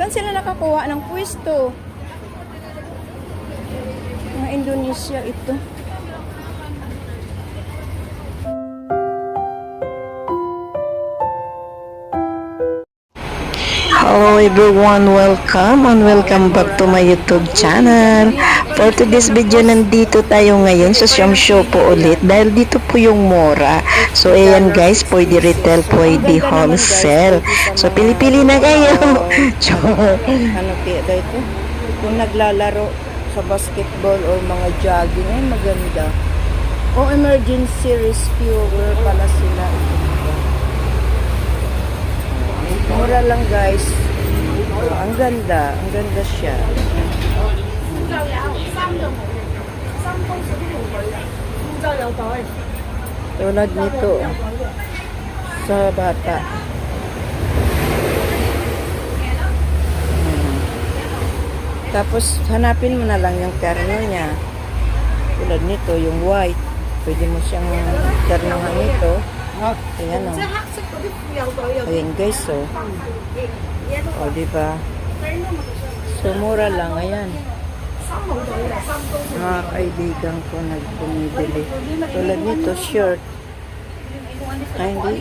Saan sila nakakuha ng pwesto? Mga Indonesia ito. Everyone, welcome and welcome back to my YouTube channel. For today's video, nandito tayo ngayon sa Siam Show po ulit dahil dito po yung mora. So ayan guys, pwede retail, pwede wholesale. So pili-pili na kayo. Ano kaya daw ito? Kung naglalaro sa basketball or mga jogging, ay maganda. O emergency rescuer pala sila. Mura lang guys. Oh, ang ganda. Ang ganda siya. Tulad nito. Sa bata. Tapos, hanapin mo na lang yung terno niya. Tulad nito, yung white. Pwede mo siyang ternohan nito. Ayan o. Ayan guys, so. O, di ba? So, mura lang. Ayan. Mga kaibigan ko nagpumibili. Tulad nito, shirt. Ay, hindi.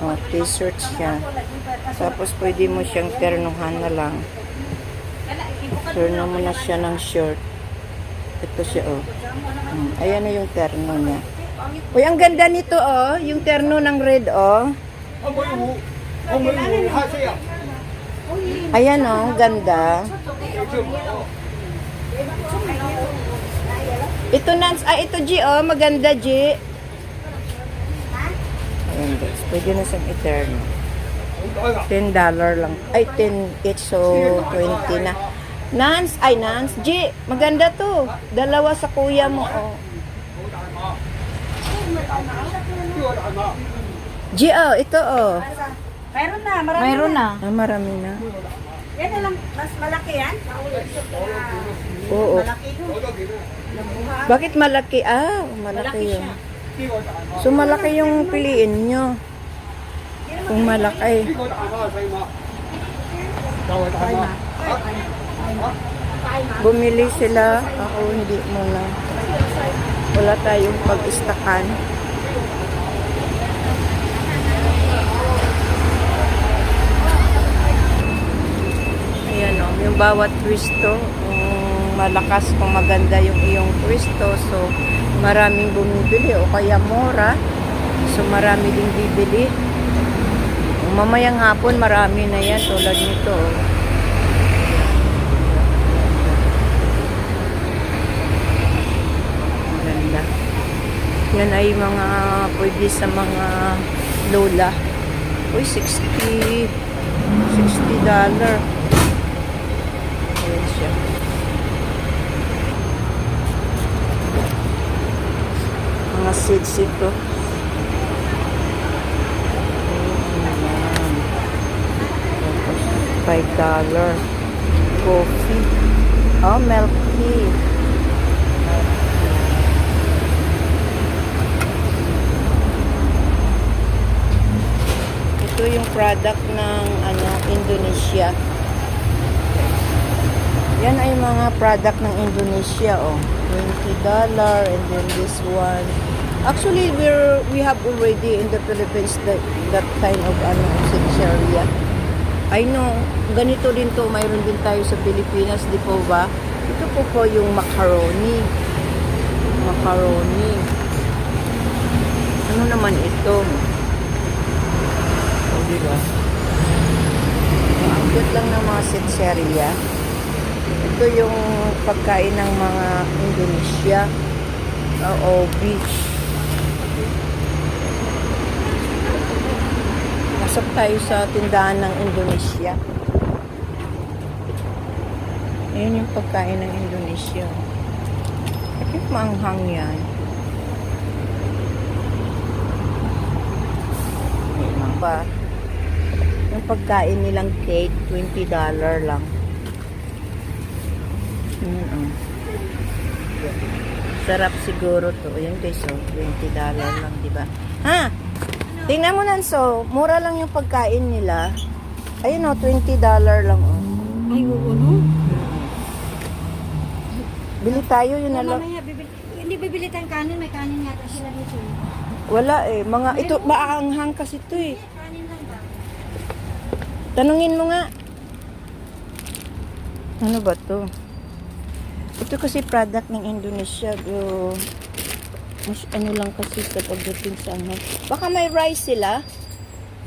O, t-shirt siya. Tapos, pwede mo siyang ternohan na lang. Terno mo na siya ng short. Ito siya, oh. Hmm, Ayan na yung terno niya. Uy, ang ganda nito, oh. Yung terno ng red, oh. Ayan, oh. Ang ganda. Ito, Nance. Ah, ito, G, oh. Maganda, G. Ayan, guys. Pwede na siyang eterno. $10 lang. Ay, 10 each, so 20 na. Nance, ay Nance, G, maganda to. Dalawa sa kuya mo, oh. G, oh, ito, oh. Mayroon na, marami Mayroon na. Ah, marami na. Yan na lang, mas malaki yan. Oo. Malaki doon. Bakit malaki? Ah, malaki yun. So, malaki yung piliin nyo. Kung malaki. Bumili sila. Ako hindi muna. Wala tayong pag-istakan. Ayan o, yung bawat twisto, kung malakas, kung maganda yung iyong twisto, so maraming bumibili o kaya mora, so marami ding bibili. Mamayang hapon, marami na yan tulad nito. oh. Yan ay mga pwede sa mga lola. Uy, 60 60 dollar. Ayan siya. Mga seeds ito. Five dollar. Coffee. Oh, milk tea. Ito yung product ng ano Indonesia. Yan ay mga product ng Indonesia, oh. $20 and then this one. Actually, we're we have already in the Philippines that, that kind of ano sinceria. I know, ganito din to, mayroon din tayo sa Pilipinas, di po ba? Ito po po yung macaroni. Macaroni. Ano naman ito? O, di ba? Ang cute lang ng mga sinceria. Ito yung pagkain ng mga Indonesia. O beach. Pasok tayo sa tindahan ng Indonesia. Ayan yung pagkain ng Indonesia. Bakit maanghang yan? Ayan pa. Yung pagkain nilang cake, $20 lang. Mm -mm. Sarap siguro to. Ayan guys, so, $20 lang, di ba? Ha? Tingnan mo Nanso, mura lang yung pagkain nila. Ayun o, 20 dollar lang o. Ay, oo, no? Bili tayo, yun na lang. Mamaya, bibili, hindi bibili tayong kanin. May kanin yata sila dito. Wala eh. Mga, ito, maanghang kasi ito eh. Kanin lang ba? Tanungin mo nga. Ano ba to? Ito kasi product ng Indonesia. Do, mas ano lang kasi sa pagdating sa ano. Baka may rice sila.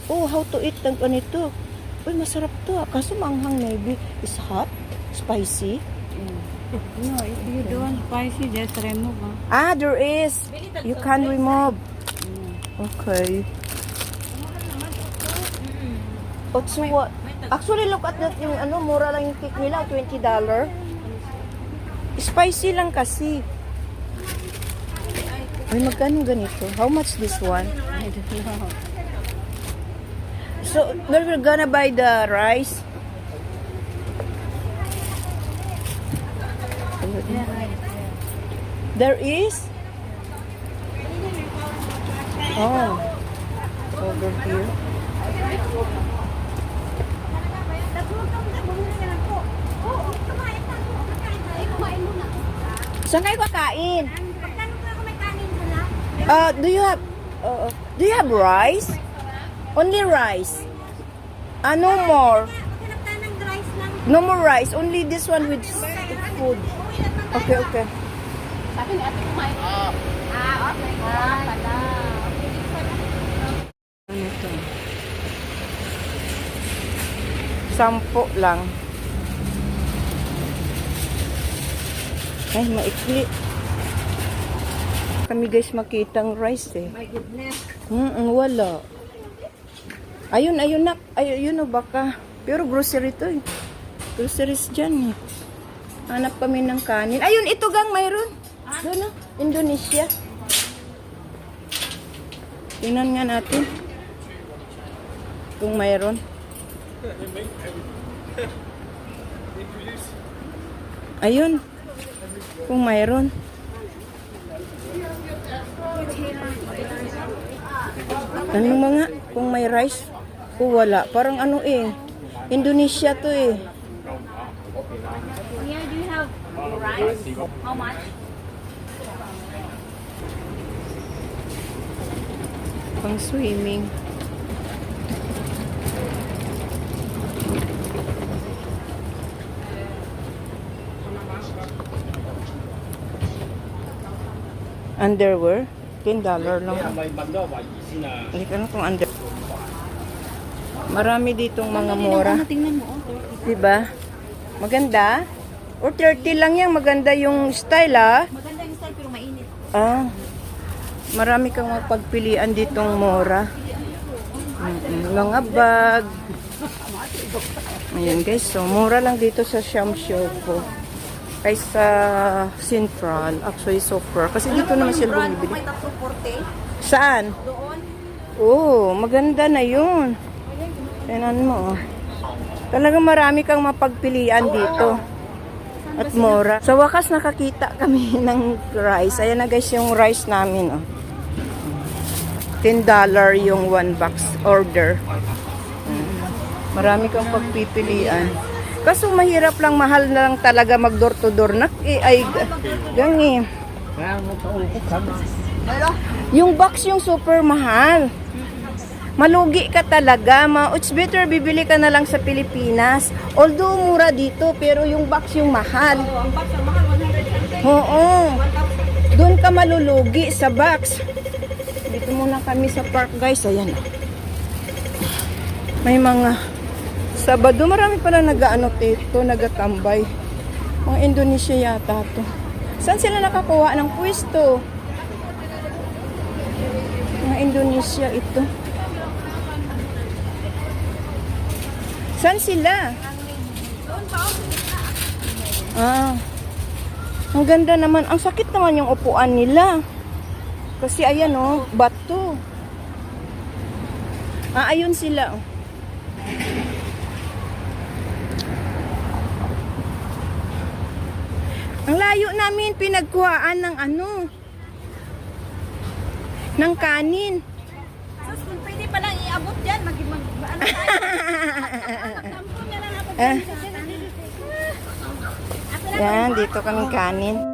Oh, how to eat ng ganito. Uy, masarap to. ah. Kaso manghang maybe. Is hot? Spicy? No, if you don't spicy, just remove. ah. Ah, there is. You can remove. Okay. Oh, so what? Actually, look at that. Yung ano, mura lang yung cake nila. $20. Spicy lang kasi. Ay, magkano ganito? How much this one? I don't know. So, we're gonna buy the rice. There is? Oh. Over here. Saan kayo kakain? Uh, do you have uh, do you have rice? Only rice. Ah, no more. No more rice. Only this one with food. Okay, okay. Ano to? Sampo lang. Ay, maikli. Kami guys makitang rice eh. My goodness. Mm, wala. Ayun, ayun na. Ayun, yun o baka. Pero grocery to eh. Groceries dyan eh. Hanap kami ng kanin. Ayun, ito gang mayroon. Doon o. Indonesia. Tingnan nga natin. Kung mayroon. Ayun. Kung mayroon. Ano mga? Kung may rice? O wala. Parang ano eh. Indonesia to eh. Yeah, do you have rice? How much? Pang swimming. Underwear? $10 lang. Hindi ka na kung under. Marami ditong mga mura. Mo, oh. Diba? Maganda? Or 30 lang yan. Maganda yung style ah. Maganda yung style pero mainit. Ah, marami kang mapagpilian ditong mora. Mm-mm, mga bag. Ayan guys, so mura lang dito sa Sham Shoko. Kaysa Central, actually super. Kasi dito naman sila bumibili. May porte. Saan? Doon. Oo, maganda na yun. Tingnan mo. oh. Talagang marami kang mapagpilian dito. At mura. Sa wakas nakakita kami ng rice. Ayan na guys yung rice namin. Oh. $10 yung one box order. Mm. Marami kang pagpipilian. Kaso mahirap lang, mahal na lang talaga mag door to door. Nak, eh, ay, gangi. Yung box yung super mahal. Malugi ka talaga. Ma it's better bibili ka na lang sa Pilipinas. Although mura dito, pero yung box yung mahal. 100. Oo. Doon ka malulugi sa box. Dito muna kami sa park guys. Ayan. May mga Sabado, marami pala nag-ano dito, nagatambay. Mga Indonesia yata to. Saan sila nakakuha ng pwesto? Mga Indonesia ito. Saan sila? Ah. Ang ganda naman. Ang sakit naman yung upuan nila. Kasi ayan oh, bato. Ah, ayun sila. oh. Ang layo namin pinagkuhaan ng ano, ng kanin. Sus, kung pwede palang iabot dyan, mag, mag, ano tayo? Eh. Yan, dito kaming kanin.